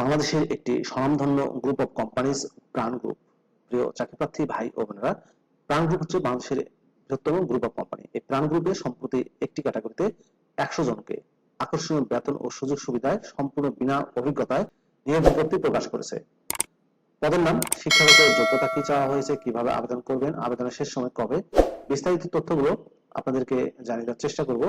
বাংলাদেশের একটি স্বনামধন্য group of companies Pran group প্রিয় চাকরিপ্রার্থী ভাই ও বোনেরা প্রাণ গ্রুপ হচ্ছে বাংলাদেশের বৃহত্তম গ্রুপ অফ কোম্পানি এই প্রাণ গ্রুপে সম্প্রতি একটি ক্যাটাগরিতে একশো জনকে আকর্ষণীয় বেতন ও সুযোগ সুবিধায় সম্পূর্ণ বিনা অভিজ্ঞতায় নিয়োগ বিজ্ঞপ্তি প্রকাশ করেছে। পদের নাম, শিক্ষাগত যোগ্যতা কি চাওয়া হয়েছে, কীভাবে আবেদন করবেন, আবেদনের শেষ সময় কবে? বিস্তারিত তথ্যগুলো আপনাদেরকে জানিয়ে দেওয়ার চেষ্টা করব।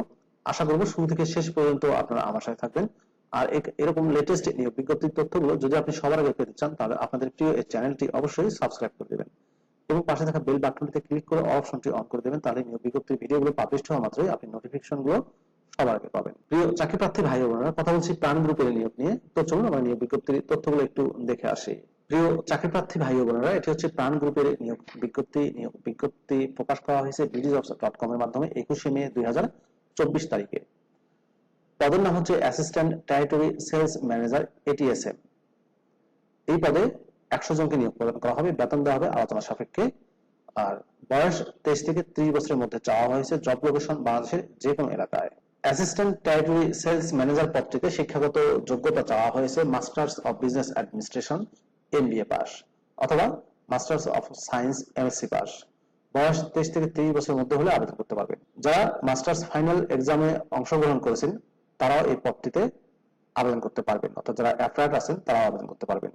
আশা করব শুরু থেকে শেষ পর্যন্ত আপনারা আমার সাথে থাকবেন। আর এরকম লেটেস্ট নিয়োগ বিজ্ঞপ্তির তথ্যগুলো যদি আপনি সবার আগে পেতে চান, তাহলে আপনাদের প্রিয় এই চ্যানেলটি অবশ্যই সাবস্ক্রাইব করে দেবেন। এবং পাশে থাকা বেল বাটনটিতে ক্লিক করে অপশনটি অন করে দেবেন, তাহলে নিয়োগ বিজ্ঞপ্তির ভিডিওগুলো পাবলিশ হওয়া মাত্রই আপনি নোটিফিকেশনগুলো সবার আগে পাবেন। প্রিয় চাকরি প্রার্থী ভাই বোনেরা, কথা বলছি প্রাণ গ্রুপের নিয়োগ নিয়ে। তো চলুন আমরা নিয়োগ বিজ্ঞপ্তির তথ্যগুলো একটু দেখে আসি। প্রিয় চাকরি প্রার্থী ভাই বোনেরা, এটি হচ্ছে প্রাণ গ্রুপের নিয়োগ বিজ্ঞপ্তি। নিয়োগ বিজ্ঞপ্তি প্রকাশ করা হয়েছে বিডিজবস ডট কম এর মাধ্যমে একুশে মে দুই হাজার চব্বিশ তারিখে। পদের নাম হচ্ছে assistant territory sales manager ATSM এই পদে একশো জনকে নিয়োগ প্রদান করা হবে, বেতন দেওয়া হবে আলোচনা সাপেক্ষে। আর বয়স তেইশ থেকে ত্রিশ বছরের মধ্যে চাওয়া হয়েছে জব লোকেশন বাংলাদেশের যে কোনো এলাকায়। অ্যাসিস্ট্যান্ট টেরিটরি সেলস ম্যানেজার পদটিতে শিক্ষাগত যোগ্যতা চাওয়া হয়েছে masters of business administration MBA pass, অথবা masters of science MSc pass. বয়স তেইশ থেকে ত্রিশ বছরের মধ্যে হলে আবেদন করতে পারবেন যারা মাস্টার্স ফাইনাল এক্সামে অংশগ্রহণ করেছেন তারাও এই পদটিতে আবেদন করতে পারবেন। অর্থাৎ যারা অ্যাপ্লায়েড আছেন, তারাও আবেদন করতে পারবেন।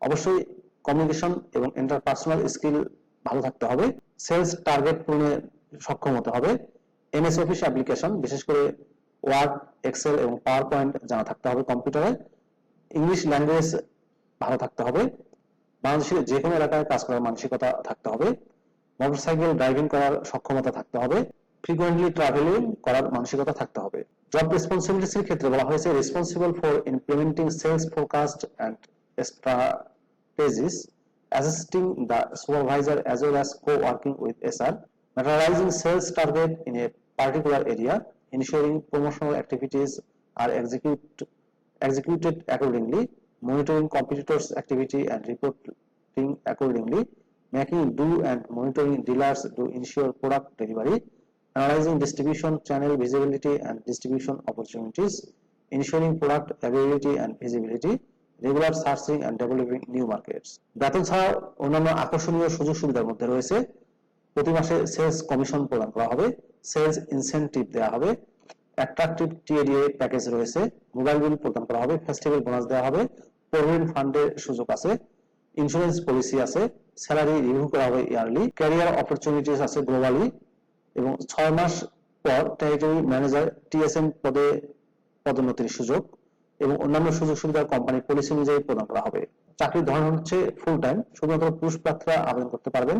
অবশ্যই কমিউনিকেশন এবং ইন্টারপার্সোনাল স্কিল ভালো থাকতে হবে। সেলস টার্গেট পূরণে সক্ষম হতে হবে। এমএস অফিস অ্যাপ্লিকেশন বিশেষ করে ওয়ার্ড এক্সেল এবং পাওয়ার পয়েন্ট জানা থাকতে হবে কম্পিউটারে ইংলিশ ল্যাঙ্গুয়েজ ভালো থাকতে হবে। বাংলাদেশের যে কোনো এলাকায় কাজ করার মানসিকতা থাকতে হবে। মোটরসাইকেল ড্রাইভিং করার সক্ষমতা থাকতে হবে। ফ্রিকোয়েন্টলি ট্রাভেলিং করার মানসিকতা থাকতে হবে। জব রেসপন্সিবিলিটিস এর ক্ষেত্রে বলা হয়েছে responsible for implementing sales forecast and strategies assisting the supervisor as well as coworking with SR materialising sales target in a particular area ensuring promotional activities R execute executed accordingly monitoring competitors activity and reporting accordingly making do and monitoring dealers to ensure product delivery analyzing distribution channel visibility and distribution opportunities, ensuring product availability and visibility regular searching and developing new markets বেতন ছাড়াও অন্যান্য আকর্ষণীয় সুযোগ সুবিধার মধ্যে রয়েছে। প্রতি মাসে সেলস কমিশন প্রদান করা হবে সেলস ইনসেনটিভ দেওয়া হবে অ্যাট্রাকটিভ টিএডিএ প্যাকেজ রয়েছে মোবাইল বিল প্রদান করা হবে ফেস্টিভ্যাল বোনাস দেওয়া হবে প্রভিডেন্ট ফান্ডের সুযোগ আছে ইন্স্যুরেন্স পলিসি আছে স্যালারি রিভিউ করা হবে ইয়ারলি ক্যারিয়ার অপরচুনিটিস আছে গ্লোবালি এবং ছয় মাস পর টেরিটরি ম্যানেজার টিএসএম পদে পদোন্নতির সুযোগ এবং অন্যান্য সুযোগ সুবিধা কোম্পানির পলিসি অনুযায়ী প্রদান করা হবে। চাকরির ধরন হচ্ছে ফুল টাইম শুধুমাত্র পুরুষ প্রার্থীরা আবেদন করতে পারবেন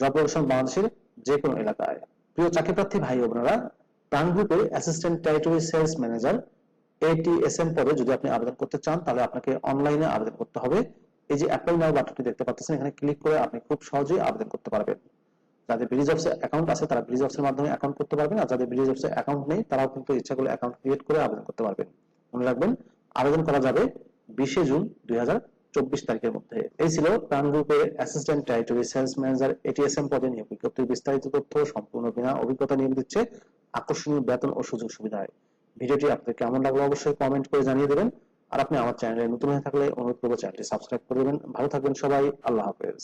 জব লোকেশন বাংলাদেশের যে কোনো এলাকায়। প্রিয় চাকরি প্রার্থী ভাই বোনেরা, প্রাণ গ্রুপে assistant territory sales manager ATSM পদে যদি আপনি আবেদন করতে চান, তাহলে আপনাকে অনলাইনে আবেদন করতে হবে। এই যে অ্যাপ্লাই নাও বাটনটি দেখতে পাচ্ছেন, এখানে ক্লিক করে আপনি খুব সহজেই আবেদন করতে পারবেন। যাদের ব্রিজ অফসে অ্যাকাউন্ট আছে, তারা ব্রিজ অফসের মাধ্যমে অ্যাকাউন্ট করতে পারবেন। আর যাদের ব্রিজ অফসে অ্যাকাউন্ট নেই, তারাও কিন্তু ইচ্ছা করলে অ্যাকাউন্ট ক্রিয়েট করে আবেদন করতে পারবেন। মনে রাখবেন, আবেদন করা যাবে বিশে জুন দুই তারিখের মধ্যে। এই ছিল প্রাণ গ্রুপের assistant territory sales manager ATSM পদে নিয়োগ। বিজ্ঞপ্তির বিস্তারিত তথ্য সম্পূর্ণ বিনা অভিজ্ঞতা নিয়োগ দিচ্ছে আকর্ষণীয় বেতন ও সুযোগ সুবিধায়। ভিডিওটি আপনাদের কেমন লাগল অবশ্যই কমেন্ট করে জানিয়ে দেবেন। আর আপনি আমার চ্যানেলে নতুন হয়ে থাকলে অনুরোধ করব চ্যানেলটি সাবস্ক্রাইব করে দেবেন। ভালো থাকবেন সবাই, আল্লাহ হাফেজ।